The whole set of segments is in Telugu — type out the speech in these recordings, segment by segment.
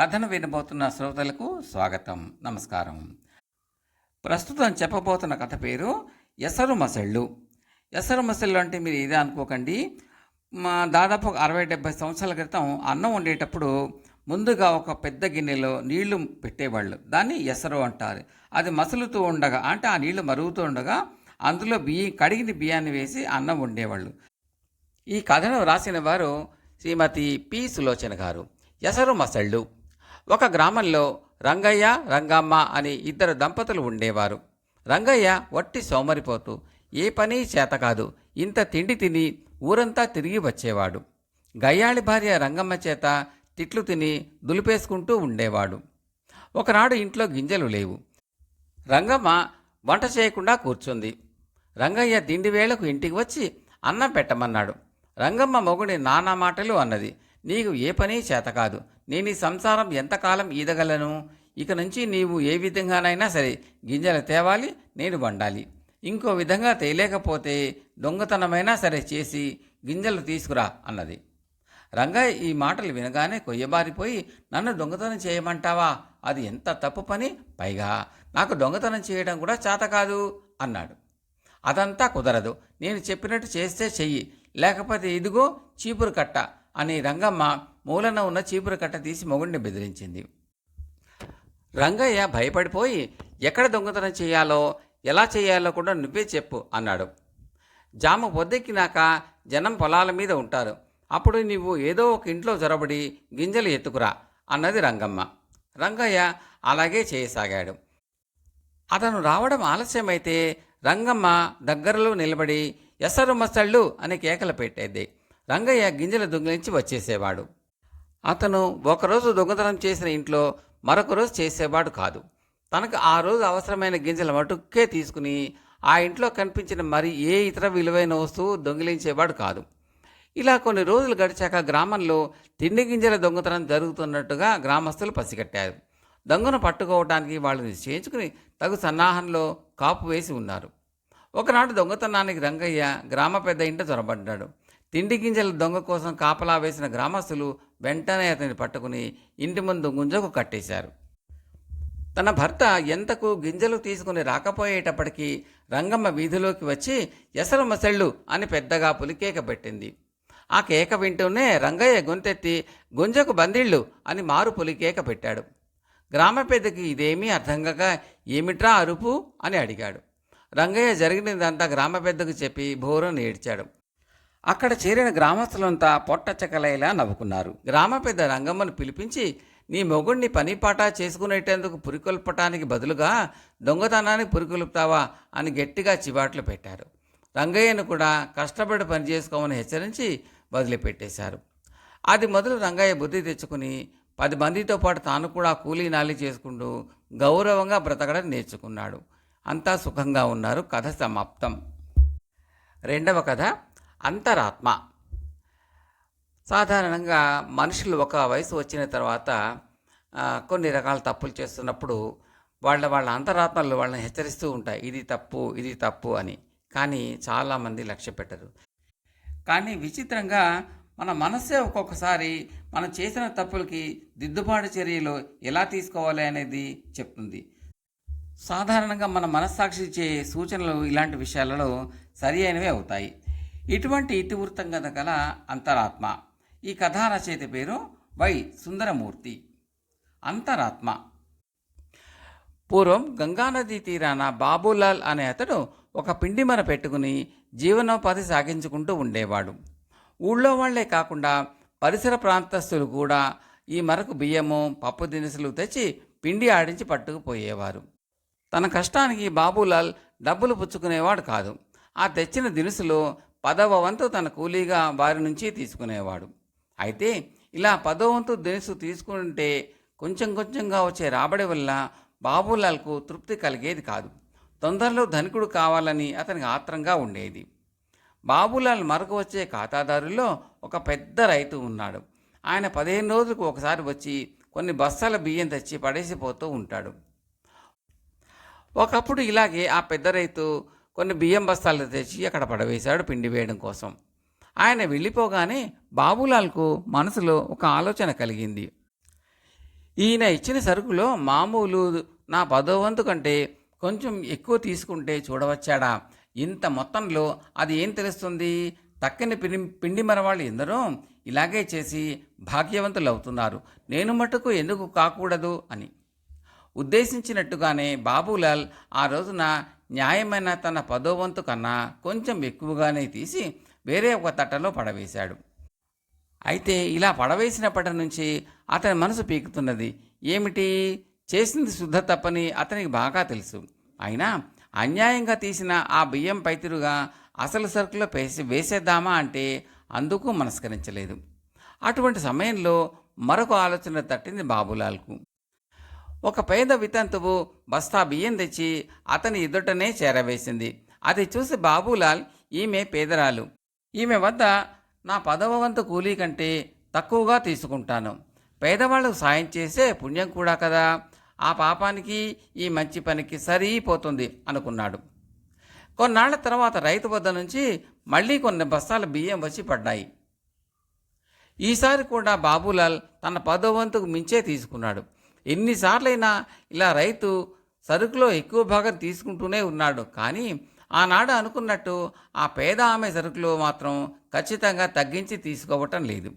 కథను వినబోతున్న శ్రోతలకు స్వాగతం నమస్కారం. ప్రస్తుతం చెప్పబోతున్న కథ పేరు ఎసరు మసళ్ళు. ఎసరు మసళ్ళు అంటే మీరు ఇదే అనుకోకండి. మా దాదాపు అరవై డెబ్బై సంవత్సరాల క్రితం అన్నం వండేటప్పుడు ముందుగా ఒక పెద్ద గిన్నెలో నీళ్ళు పెట్టేవాళ్ళు. దాన్ని ఎసరు అంటారు. అది మసులుతూ ఉండగా అంటే ఆ నీళ్ళు మరుగుతూ ఉండగా అందులో బియ్యం కడిగిన బియ్యాన్ని వేసి అన్నం వండేవాళ్ళు. ఈ కథను రాసిన వారు శ్రీమతి పి సులోచన గారు. ఎసరు మసళ్ళు. ఒక గ్రామంలో రంగయ్య రంగమ్మ అని ఇద్దరు దంపతులు ఉండేవారు. రంగయ్య వట్టి సోమరిపోతూ ఏ పని చేత కాదు ఇంత తిండి తిని ఊరంతా తిరిగి వచ్చేవాడు. గయ్యాళి భార్య రంగమ్మ చేత తిట్లు తిని దులిపేసుకుంటూ ఉండేవాడు. ఒకనాడు ఇంట్లో గింజలు లేవు. రంగమ్మ వంట చేయకుండా కూర్చుంది. రంగయ్య తిండి వేళకు ఇంటికి వచ్చి అన్నం పెట్టమన్నాడు. రంగమ్మ మొగుడి నానా మాటలు అన్నది నీకు ఏ పని చేత కాదు నేను ఈ సంసారం ఎంతకాలం ఈదగలను? ఇక నుంచి నీవు ఏ విధంగానైనా సరే గింజలు తేవాలి నేను వండాలి. ఇంకో విధంగా తేలేకపోతే దొంగతనమైనా సరే చేసి గింజలు తీసుకురా అన్నది. రంగయ్య ఈ మాటలు వినగానే కొయ్యబారిపోయి నన్ను దొంగతనం చేయమంటావా? అది ఎంత తప్పు పని? పైగా నాకు దొంగతనం చేయడం కూడా చేత కాదు అన్నాడు. అదంతా కుదరదు. నేను చెప్పినట్టు చేస్తే చెయ్యి. లేకపోతే ఇదిగో చీపురు కట్ట అని రంగమ్మ మూలన ఉన్న చీపురు కట్ట తీసి మొగుడిని బెదిరించింది. రంగయ్య భయపడిపోయి ఎక్కడ దొంగతనం చేయాలో ఎలా చేయాలో కూడా నువ్వే చెప్పు అన్నాడు. జామ పొద్దెక్కినాక జనం పొలాల మీద ఉంటారు. అప్పుడు నీవు ఏదో ఒక ఇంట్లో జొరబడి గింజలు ఎత్తుకురా అన్నది రంగమ్మ. రంగయ్య అలాగే చేయసాగాడు. అతను రావడం ఆలస్యమైతే రంగమ్మ దగ్గరలో నిలబడి ఎసరు మసళ్ళు అని కేకలు పెట్టేది. రంగయ్య గింజలు దొంగిలించి వచ్చేసేవాడు. అతను ఒకరోజు దొంగతనం చేసిన ఇంట్లో మరొక రోజు చేసేవాడు కాదు. తనకు ఆ రోజు అవసరమైన గింజల మటుకే తీసుకుని ఆ ఇంట్లో కనిపించిన మరి ఏ ఇతర విలువైన వస్తువు దొంగిలించేవాడు కాదు. ఇలా కొన్ని రోజులు గడిచాక గ్రామంలో తిండి గింజల దొంగతనం జరుగుతున్నట్టుగా గ్రామస్తులు పసిగట్టారు. దొంగను పట్టుకోవడానికి వాళ్ళు నిశ్చయించుకుని తగు సన్నాహంలో కాపు వేసి ఉన్నారు. ఒకనాడు దొంగతనానికి రంగయ్య గ్రామ పెద్ద ఇంట చొరబడ్డాడు. తిండి గింజల దొంగ కోసం కాపలా వేసిన గ్రామస్తులు వెంటనే అతన్ని పట్టుకుని ఇంటి ముందు గుంజకు కట్టేశారు. తన భర్త ఎంతకు గింజలు తీసుకుని రాకపోయేటప్పటికీ రంగమ్మ వీధిలోకి వచ్చి ఎసరు మసళ్ళు అని పెద్దగా పులికేక పెట్టింది. ఆ కేక వింటూనే రంగయ్య గొంతెత్తి గుంజకు బందిళ్ళు అని మారు పులికేక పెట్టాడు. గ్రామ పెద్దకి ఇదేమీ అర్థం కాక ఏమిట్రా అరుపు అని అడిగాడు. రంగయ్య జరిగినదంతా గ్రామ పెద్దకు చెప్పి భోరం ఏడ్చాడు. అక్కడ చేరిన గ్రామస్తులంతా పొట్టచకలైలా నవ్వుకున్నారు. గ్రామ పెద్ద రంగమ్మను పిలిపించి నీ మొగుడిని పనిపాట చేసుకునేటందుకు పురికొల్పటానికి బదులుగా దొంగతనానికి పురికొల్పుతావా? అని గట్టిగా చివాట్లు పెట్టారు. రంగయ్యను కూడా కష్టపడి పని చేసుకోమని హెచ్చరించి వదిలిపెట్టేశారు. అది మొదలు రంగయ్య బుద్ధి తెచ్చుకుని పది మందితో పాటు తాను కూడా కూలీ నాలి చేసుకుంటూ గౌరవంగా బ్రతకడం నేర్చుకున్నాడు. అంతా సుఖంగా ఉన్నారు. కథ సమాప్తం. రెండవ కథ అంతరాత్మ. సాధారణంగా మనుషులు ఒక వయసు వచ్చిన తర్వాత కొన్ని రకాల తప్పులు చేస్తున్నప్పుడు వాళ్ళ వాళ్ళ అంతరాత్మలు వాళ్ళని హెచ్చరిస్తూ ఉంటాయి. ఇది తప్పు ఇది తప్పు అని. కానీ చాలామంది లక్ష్య పెట్టరు. కానీ విచిత్రంగా మన మనస్సే ఒక్కొక్కసారి మనం చేసిన తప్పులకి దిద్దుబాటు చర్యలు ఎలా తీసుకోవాలి అనేది చెప్తుంది. సాధారణంగా మన మనస్సాక్షి ఇచ్చే సూచనలు ఇలాంటి విషయాలలో సరి అయినవే అవుతాయి. ఇటువంటి ఇతివృత్తం కథ గల అంతరాత్మ. ఈ కథా రచయిత పేరు వై సుందరమూర్తి. అంతరాత్మ. పూర్వం గంగానదీ తీరాన బాబులాల్ అనే అతడు ఒక పిండిమర పెట్టుకుని జీవనోపాధి సాగించుకుంటూ ఉండేవాడు. ఊళ్ళో వాళ్ళే కాకుండా పరిసర ప్రాంతస్తులు కూడా ఈ మరకు బియ్యము పప్పు దినుసులు తెచ్చి పిండి ఆడించి పట్టుకుపోయేవారు. తన కష్టానికి బాబులాల్ డబ్బులు పుచ్చుకునేవాడు కాదు. ఆ తెచ్చిన దినుసులు పదవ వంతు తన కూలీగా వారి నుంచి తీసుకునేవాడు. అయితే ఇలా పదో వంతు దినుసు తీసుకుంటే కొంచెం కొంచెంగా వచ్చే రాబడి వల్ల బాబులాల్కు తృప్తి కలిగేది కాదు. తొందరలో ధనికుడు కావాలని అతనికి ఆత్రంగా ఉండేది. బాబులాల్ మరొక వచ్చే ఖాతాదారుల్లో ఒక పెద్ద రైతు ఉన్నాడు. ఆయన పదిహేను రోజులకు ఒకసారి వచ్చి కొన్ని బస్తాల బియ్యం తెచ్చి పడేసిపోతూ ఉంటాడు. ఒకప్పుడు ఇలాగే ఆ పెద్ద రైతు కొన్ని బియ్యం బస్తాలు తెచ్చి అక్కడ పడవేశాడు పిండి వేయడం కోసం. ఆయన వెళ్ళిపోగానే బాబులాల్కు మనసులో ఒక ఆలోచన కలిగింది. ఈయన ఇచ్చిన సరుకులో మామూలు నా పదో వంతు కంటే కొంచెం ఎక్కువ తీసుకుంటే చూడవచ్చాడా? ఇంత మొత్తంలో అది ఏం తెలుస్తుంది? తక్కని పిండి పిండి మరవాళ్ళు ఎందరో ఇలాగే చేసి భాగ్యవంతులు అవుతున్నారు నేను మటుకు ఎందుకు కాకూడదు అని. ఉద్దేశించినట్టుగానే బాబులాల్ ఆ రోజున న్యాయమైన తన పదో వంతు కన్నా కొంచెం ఎక్కువగానే తీసి వేరే ఒక తట్టలో పడవేశాడు. అయితే ఇలా పడవేసినప్పటి నుంచి అతని మనసు పీకుతున్నది. ఏమిటి? చేసింది శుద్ధ తప్పని అతనికి బాగా తెలుసు. అయినా అన్యాయంగా తీసిన ఆ బియ్యం పైతిరుగా అసలు సరుకులో పేసి వేసేద్దామా అంటే అందుకు మనస్కరించలేదు. అటువంటి సమయంలో మరొక ఆలోచన తట్టింది బాబులాల్కు. ఒక పేద వితంతువు బస్తా బియ్యం తెచ్చి అతని ఎదుటనే చేరవేసింది. అది చూసి బాబులాల్ ఈమె పేదరాలు. ఈమె వద్ద నా పదవ వంతు కూలీ కంటే తక్కువగా తీసుకుంటాను. పేదవాళ్ళకు సాయం చేసే పుణ్యం కూడా కదా. ఆ పాపానికి ఈ మంచి పనికి సరిపోతుంది అనుకున్నాడు. కొన్నాళ్ళ తర్వాత రైతు వద్ద నుంచి మళ్ళీ కొన్ని బస్తాల బియ్యం వచ్చి పడ్డాయి. ఈసారి కూడా బాబులాల్ తన పదో వంతుకు మించే తీసుకున్నాడు. ఎన్నిసార్లైనా ఇలా రైతు సరుకులో ఎక్కువ భాగం తీసుకుంటూనే ఉన్నాడు. కానీ ఆనాడు అనుకున్నట్టు ఆ పేద ఆమె సరుకులో మాత్రం ఖచ్చితంగా తగ్గించి తీసుకోవటం లేదు.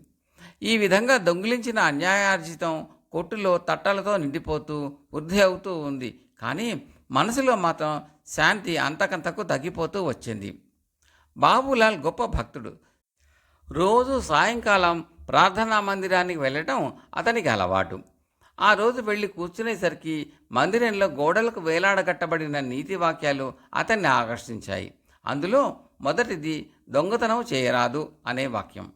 ఈ విధంగా దొంగిలించిన అన్యాయార్జితం కొట్టులో తట్టలతో నిండిపోతూ వృద్ధి అవుతూ ఉంది. కానీ మనసులో మాత్రం శాంతి అంతకంతకు తగ్గిపోతూ వచ్చింది. బాబులాల్ గొప్ప భక్తుడు. రోజు సాయంకాలం ప్రార్థనా మందిరానికి వెళ్ళటం అతనికి అలవాటు. ఆ రోజు వెళ్ళి కూర్చునేసరికి మందిరంలో గోడలకు వేలాడగట్టబడిన నీతి వాక్యాలు అతన్ని ఆకర్షించాయి. అందులో మొదటిది దొంగతనం చేయరాదు అనే వాక్యం.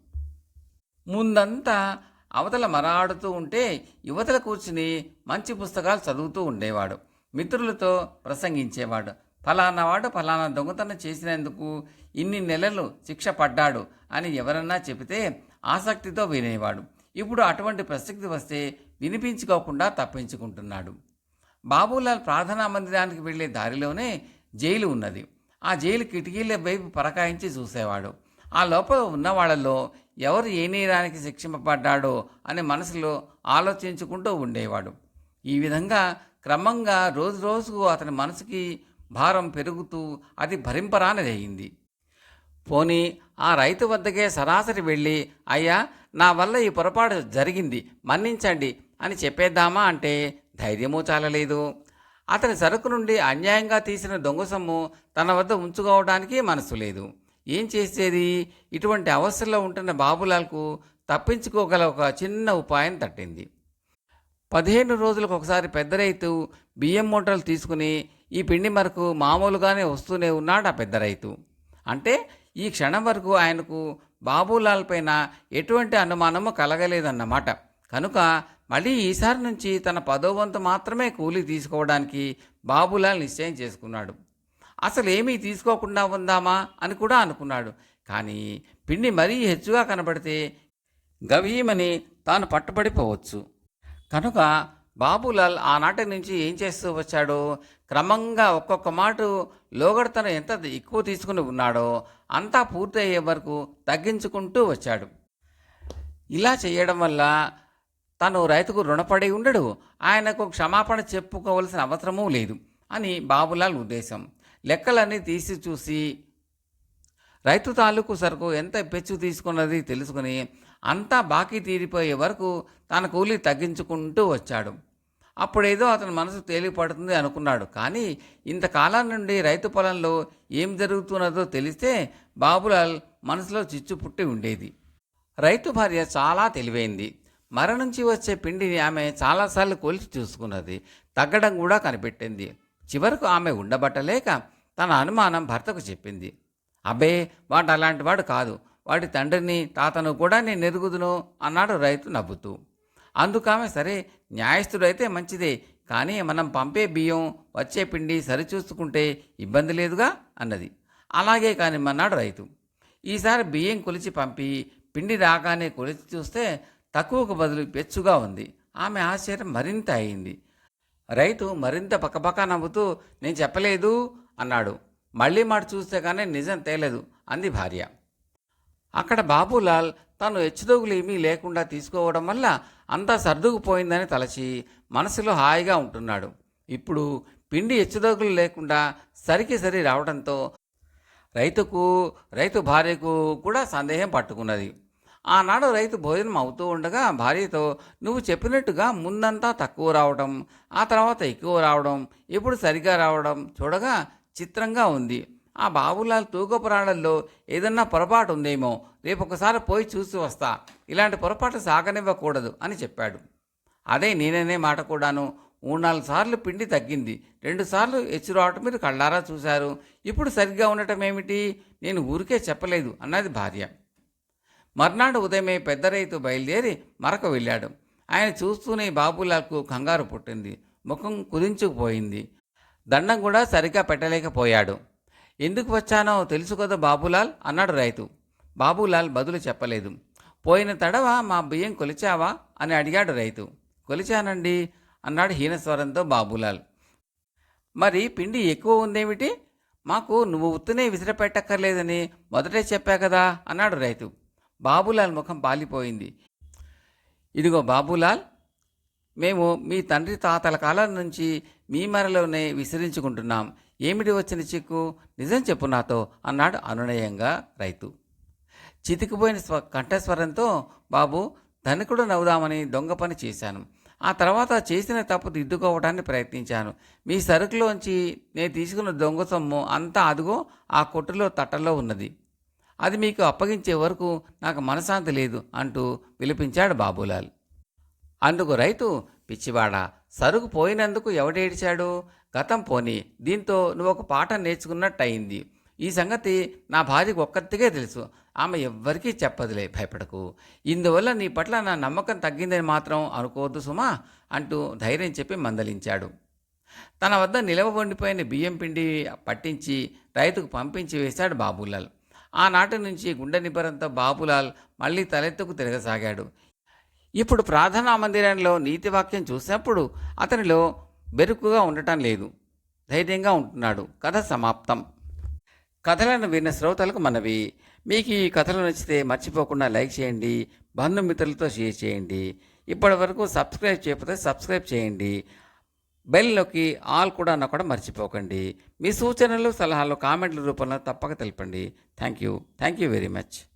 ముందంతా అవతల మరాడుతూ ఉంటే యువతల కూర్చుని మంచి పుస్తకాలు చదువుతూ ఉండేవాడు. మిత్రులతో ప్రసంగించేవాడు. ఫలానా వాడు ఫలానా దొంగతనం చేసినందుకు ఇన్ని నెలలు శిక్ష పడ్డాడు అని ఎవరన్నా చెబితే ఆసక్తితో వినేవాడు. ఇప్పుడు అటువంటి ప్రసక్తి వస్తే వినిపించుకోకుండా తప్పించుకుంటున్నాడు. బాబులాల్ ప్రార్థనా మందిరానికి వెళ్ళే దారిలోనే జైలు ఉన్నది. ఆ జైలు కిటికీల వైపు పరకాయించి చూసేవాడు. ఆ లోపల ఉన్న వాళ్ళలో ఎవరు ఏ నేరానికి శిక్షింపబడ్డాడో అని మనసులో ఆలోచించుకుంటూ ఉండేవాడు. ఈ విధంగా క్రమంగా రోజు రోజుకు అతని మనసుకి భారం పెరుగుతూ అది భరింపరానిదయ్యింది పోనీ ఆ రైతు వద్దకే సరాసరి వెళ్ళి అయ్యా నా వల్ల ఈ పొరపాటు జరిగింది మన్నించండి అని చెప్పేద్దామా అంటే ధైర్యమూ చాలలేదు. అతని సరుకు నుండి అన్యాయంగా తీసిన దొంగ సొమ్ము తన వద్ద ఉంచుకోవడానికి మనసు లేదు. ఏం చేసేది? ఇటువంటి అవస్థలో ఉంటున్న బాబులాల్కు తప్పించుకోగల ఒక చిన్న ఉపాయం తట్టింది. పదిహేను రోజులకు ఒకసారి పెద్ద రైతు బియ్యం మూటలు తీసుకుని ఈ పిండి మరకు మామూలుగానే వస్తూనే ఉన్నాడు ఆ పెద్ద రైతు. అంటే ఈ క్షణం వరకు ఆయనకు బాబులాల్ పైన ఎటువంటి అనుమానము కలగలేదన్నమాట. కనుక మళ్ళీ ఈసారి నుంచి తన పదో వంతు మాత్రమే కూలీ తీసుకోవడానికి బాబులాల్ నిశ్చయం చేసుకున్నాడు. అసలు ఏమీ తీసుకోకుండా ఉందామా అని కూడా అనుకున్నాడు. కానీ పిండి మరీ హెచ్చుగా కనబడితే గవీమని తాను పట్టుబడిపోవచ్చు. కనుక బాబులాల్ ఆనాటి నుంచి ఏం చేస్తూ వచ్చాడో క్రమంగా ఒక్కొక్క మాట లోగడతను ఎంత ఎక్కువ తీసుకుని ఉన్నాడో అంతా పూర్తయ్యే వరకు తగ్గించుకుంటూ వచ్చాడు. ఇలా చేయడం వల్ల తను రైతుకు రుణపడి ఉండడు. ఆయనకు క్షమాపణ చెప్పుకోవలసిన అవసరమూ లేదు అని బాబులాల్ ఉద్దేశం. లెక్కలన్నీ తీసి చూసి రైతు తాలూకు సరుకు ఎంత పెచ్చు తీసుకున్నది తెలుసుకుని అంతా బాకీ తీరిపోయే వరకు తన కూలీ తగ్గించుకుంటూ వచ్చాడు. అప్పుడేదో అతని మనసు తేలిపడుతుంది అనుకున్నాడు. కానీ ఇంతకాలం నుండి రైతు పొలంలో ఏం జరుగుతున్నదో తెలిస్తే బాబులాల్ మనసులో చిచ్చు పుట్టి ఉండేది. రైతు భార్య చాలా తెలివైంది. మర నుంచి వచ్చే పిండిని ఆమె చాలాసార్లు కొలిచి చూసుకున్నది. తగ్గడం కూడా కనిపెట్టింది. చివరకు ఆమె ఉండబట్టలేక తన అనుమానం భర్తకు చెప్పింది. అబ్బే వాడు అలాంటి వాడు కాదు. వాడి తండ్రిని తాతను కూడా నేను ఎరుగుదును అన్నాడు రైతు నవ్వుతూ. అందుకామె సరే న్యాయస్థుడైతే మంచిదే. కానీ మనం పంపే బియ్యం వచ్చే పిండి సరిచూసుకుంటే ఇబ్బంది లేదుగా? అన్నది. అలాగే కానిమ్మన్నాడు రైతు. ఈసారి బియ్యం కొలిచి పంపి పిండి రాగానే కొలిచి చూస్తే తక్కువకు బదులు పెచ్చుగా ఉంది. ఆమె ఆశ్చర్యం మరింత అయింది. రైతు మరింత పక్కపక్క నవ్వుతూ నేను చెప్పలేదు అన్నాడు. మళ్ళీ మాట చూస్తే కానీ నిజం తేలేదు అంది భార్య. అక్కడ బాబులాల్ తను హెచ్చుదోగులు ఏమీ లేకుండా తీసుకోవడం వల్ల అంతా సర్దుకుపోయిందని తలచి మనసులో హాయిగా ఉంటున్నాడు. ఇప్పుడు పిండి హెచ్చుదగులు లేకుండా సరికి సరి రావడంతో రైతుకు రైతు భార్యకు కూడా సందేహం పట్టుకున్నది. ఆనాడు రైతు భోజనం అవుతూ ఉండగా భార్యతో నువ్వు చెప్పినట్టుగా ముందంతా తక్కువ రావడం ఆ తర్వాత ఎక్కువ రావడం ఇప్పుడు సరిగా రావడం చూడగా చిత్రంగా ఉంది. ఆ బాబులాల్ తూకపురాణంలో ఏదన్నా పొరపాటు ఉందేమో రేపు ఒకసారి పోయి చూసి వస్తా. ఇలాంటి పొరపాటు సాగనివ్వకూడదు అని చెప్పాడు. అదే నేననే మాట కూడాను. మూడు నాలుగు సార్లు పిండి తగ్గింది. రెండు సార్లు హెచ్చు రావటం మీరు కళ్ళారా చూశారు. ఇప్పుడు సరిగ్గా ఉండటం ఏమిటి నేను ఊరికే చెప్పలేదు అన్నది భార్య. మర్నాడు ఉదయమే పెద్ద రైతు బయలుదేరి మరక వెళ్ళాడు. ఆయన చూస్తూనే బాబులాల్కు కంగారు పుట్టింది. ముఖం కుదించుకుపోయింది. దండం కూడా సరిగ్గా పెట్టలేకపోయాడు. ఎందుకు వచ్చానో తెలుసు కదా బాబులాల్? అన్నాడు రైతు. బాబులాల్ బదులు చెప్పలేదు. పోయిన తడవ మా బియ్యం కొలిచావా? అని అడిగాడు రైతు. కొలిచానండి అన్నాడు హీనస్వరంతో బాబులాల్. మరి పిండి ఎక్కువ ఉందేమిటి? మాకు నువ్వు ఉత్తునే విసిరపెట్టక్కర్లేదని మొదటే చెప్పా కదా అన్నాడు రైతు. బాబులాల్ ముఖం పాలిపోయింది. ఇదిగో బాబులాల్ మేము మీ తండ్రి తాతల కాలం నుంచి మీ మరలోనే విసిరించుకుంటున్నాం. ఏమిటి వచ్చిన చిక్కు? నిజం చెప్పు నాతో అన్నాడు అనునయంగా రైతు. చితికిపోయిన స్వ కంఠస్వరంతో బాబు ధనికుడు నవ్వుదామని దొంగ పని చేశాను. ఆ తర్వాత చేసిన తప్పు దిద్దుకోవడానికి ప్రయత్నించాను. మీ సరుకులోంచి నేను తీసుకున్న దొంగ సొమ్ము అంతా అదుగో ఆ కొట్టులో తట్టలో ఉన్నది. అది మీకు అప్పగించే వరకు నాకు మనశాంతి లేదు అంటూ విలిపించాడు బాబులాల్. అందుకు రైతు పిచ్చివాడ సరుకు పోయినందుకు ఎవడేడిచాడు గతం పోని దీంతో నువ్వు ఒక పాఠం నేర్చుకున్నట్టయింది. ఈ సంగతి నా భార్యకు ఒక్కరికే తెలుసు. ఆమె ఎవ్వరికీ చెప్పదులే భయపడకు. ఇందువల్ల నీ పట్ల నా నమ్మకం తగ్గిందని మాత్రం అనుకోవద్దు సుమా అంటూ ధైర్యం చెప్పి మందలించాడు. తన వద్ద నిలవ వండిపోయిన బియ్యం పిండి పట్టించి రైతుకు పంపించి వేశాడు బాబులాల్. ఆనాటి నుంచి గుండె నిబ్బరంతో బాబులాల్ మళ్ళీ తలెత్తుకు తిరగసాగాడు. ఇప్పుడు ప్రార్థనా మందిరంలో నీతివాక్యం చూసినప్పుడు అతనిలో బెరుకుగా ఉండటం లేదు. ధైర్యంగా ఉంటున్నాడు. కథ సమాప్తం. కథలను విన్న శ్రోతలకు మనవి. మీకు ఈ కథలు నచ్చితే మర్చిపోకుండా లైక్ చేయండి. బంధుమిత్రులతో షేర్ చేయండి. ఇప్పటి వరకు సబ్స్క్రైబ్ చేయకపోతే సబ్స్క్రైబ్ చేయండి. బెల్లోకి ఆల్ కూడా కూడా మర్చిపోకండి. మీ సూచనలు సలహాలు కామెంట్ల రూపంలో తప్పక తెలపండి. Thank you. Thank you very much.